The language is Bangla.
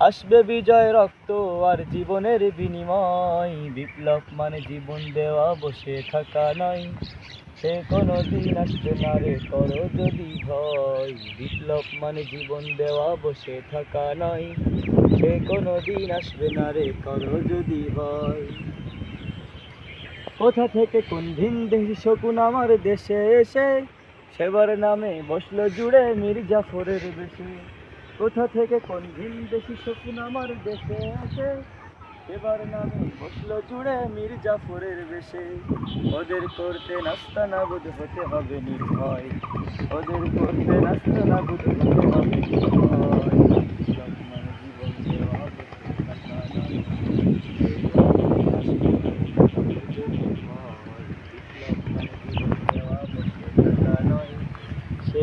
আসবে বিজয় রক্ত আর জীবনের বিনিময়। বিপ্লব মানে জীবন দেওয়া, বসে থাকা নয়। সে কোনো দিন আসবে না রে করো যদি ভয়। বিপ্লব মানে জীবন দেওয়া, বসে থাকা নয়। সে কোনো দিন আসবে না রে করো যদি ভয়। কোথা থেকে কোন ভিন দেশি শকুন আমার দেশে এসে? সেবার নামে বসল জুড়ে মীর জাফরের বেশে। কোথা থেকে কোন ভিন দেখি শকুন আমার দেশে আসে? এবার নামে বসল জুড়ে মীর বেশে। ওদের করতে নাস্তা নাবুদ হতে হবে নির্ভয়। ওদের করতে নাস্তা নাবুদ হতে হবে নির্ভয় বিপ্লব মানে জীবন দেওয়া বসে থাকা নয়। সে